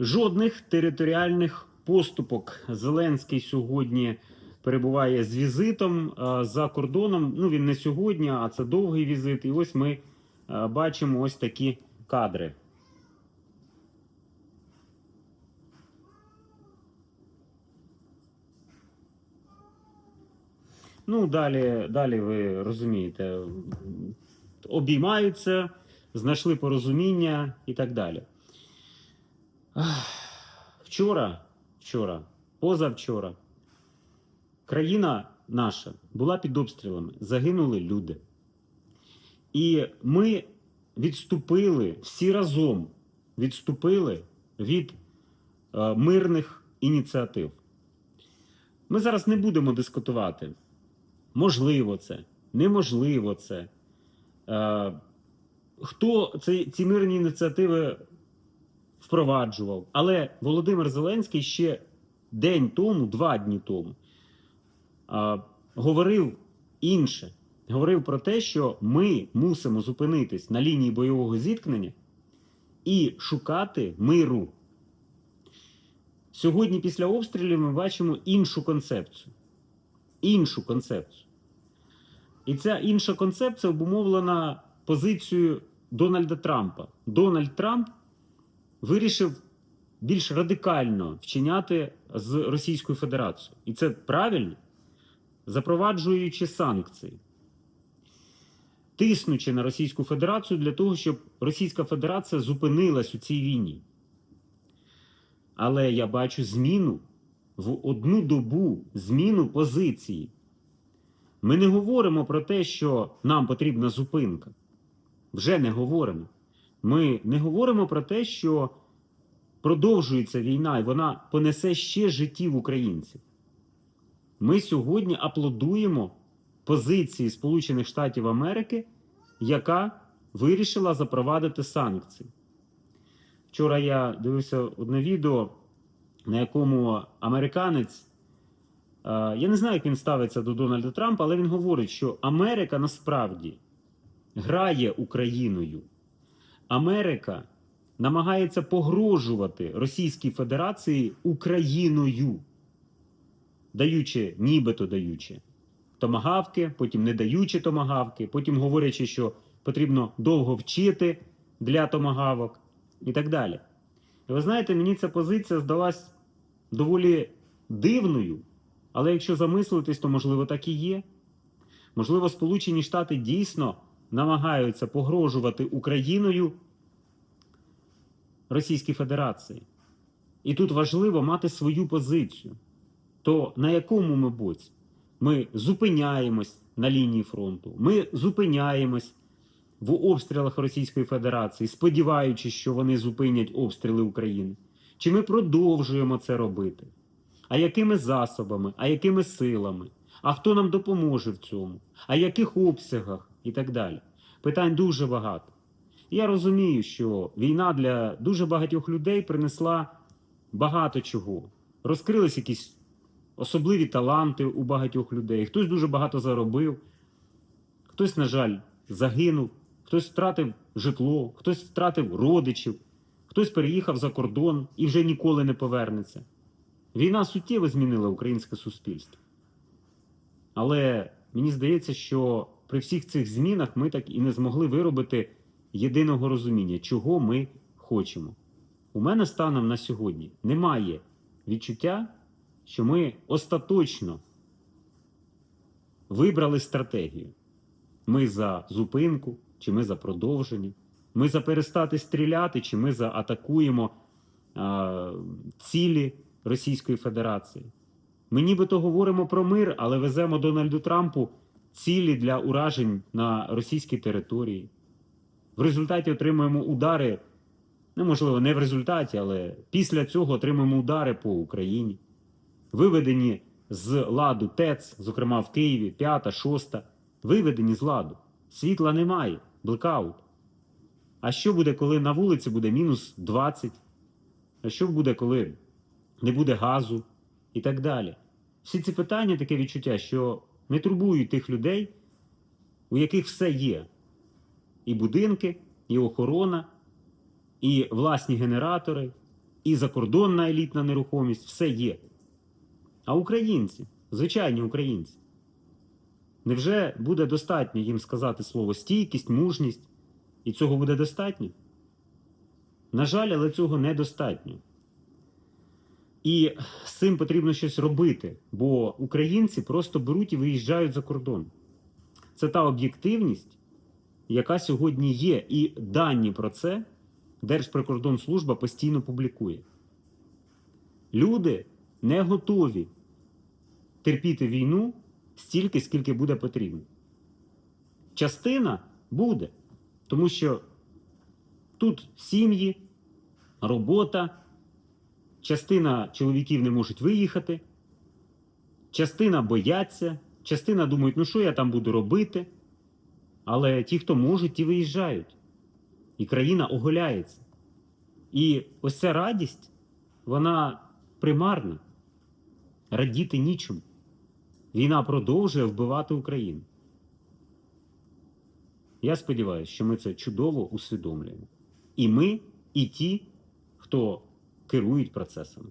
Жодних територіальних поступок. Зеленський сьогодні перебуває з візитом е, за кордоном. Ну він не сьогодні, а це довгий візит. І ось ми е, бачимо ось такі кадри. Ну, далі, далі ви розумієте, обіймаються, знайшли порозуміння і так далі. Вчора, вчора, позавчора, країна наша була під обстрілами, загинули люди. І ми відступили всі разом відступили від е, мирних ініціатив. Ми зараз не будемо дискутувати. Можливо, це, неможливо це. Е, хто ці, ці мирні ініціативи впроваджував? Але Володимир Зеленський ще день тому, два дні тому, е, говорив інше. Говорив про те, що ми мусимо зупинитись на лінії бойового зіткнення і шукати миру. Сьогодні, після обстрілів, ми бачимо іншу концепцію. Іншу концепцію. І ця інша концепція обумовлена позицією Дональда Трампа. Дональд Трамп вирішив більш радикально вчиняти з Російською Федерацією. І це правильно, запроваджуючи санкції, тиснучи на Російську Федерацію для того, щоб Російська Федерація зупинилась у цій війні. Але я бачу зміну в одну добу, зміну позиції. Ми не говоримо про те, що нам потрібна зупинка. Вже не говоримо. Ми не говоримо про те, що продовжується війна, і вона понесе ще життів українців. Ми сьогодні аплодуємо позиції Сполучених Штатів Америки, яка вирішила запровадити санкції. Вчора я дивився одне відео, на якому американець, е, я не знаю, як він ставиться до Дональда Трампа, але він говорить, що Америка насправді грає Україною. Америка намагається погрожувати Російській Федерації Україною, даючи, нібито даючи томагавки, потім не даючи томагавки, потім говорячи, що потрібно довго вчити для томагавок і так далі. І ви знаєте, мені ця позиція здалась доволі дивною, але якщо замислитись, то можливо так і є. Можливо, Сполучені Штати дійсно намагаються погрожувати Україною Російській Федерації. І тут важливо мати свою позицію. То на якому ми боці? Ми зупиняємось на лінії фронту, ми зупиняємось в обстрілах Російської Федерації, сподіваючись, що вони зупинять обстріли України. Чи ми продовжуємо це робити? А якими засобами, а якими силами? А хто нам допоможе в цьому? А яких обсягах і так далі? Питань дуже багато. Я розумію, що війна для дуже багатьох людей принесла багато чого. Розкрились якісь особливі таланти у багатьох людей. Хтось дуже багато заробив, хтось, на жаль, загинув, хтось втратив житло, хтось втратив родичів, хтось переїхав за кордон і вже ніколи не повернеться. Війна суттєво змінила українське суспільство. Але мені здається, що при всіх цих змінах ми так і не змогли виробити єдиного розуміння, чого ми хочемо. У мене станом на сьогодні немає відчуття, що ми остаточно вибрали стратегію. Ми за зупинку, чи ми за продовження, ми за перестати стріляти, чи ми за атакуємо а, цілі Російської Федерації. Ми нібито говоримо про мир, але веземо Дональду Трампу цілі для уражень на російській території. В результаті отримуємо удари, ну, можливо, не в результаті, але після цього отримуємо удари по Україні. Виведені з ладу ТЕЦ, зокрема в Києві, 5, 6, виведені з ладу. Світла немає, блекаут. А що буде, коли на вулиці буде мінус 20? А що буде, коли не буде газу і так далі? Всі ці питання таке відчуття, що не турбують тих людей, у яких все є. І будинки, і охорона, і власні генератори, і закордонна елітна нерухомість, все є. А українці, звичайні українці, невже буде достатньо їм сказати слово стійкість, мужність, і цього буде достатньо? На жаль, але цього недостатньо. І з цим потрібно щось робити, бо українці просто беруть і виїжджають за кордон. Це та об'єктивність, яка сьогодні є, і дані про це Держприкордонслужба постійно публікує. Люди не готові терпіти війну стільки, скільки буде потрібно. Частина буде, тому що тут сім'ї, робота, частина чоловіків не можуть виїхати, частина бояться, частина думають, ну що я там буду робити. Але ті, хто можуть, ті виїжджають. І країна оголяється. І ось ця радість, вона примарна. Радіти нічому. Війна продовжує вбивати Україну. Я сподіваюся, що ми це чудово усвідомлюємо. І ми, і ті, хто керують процесами.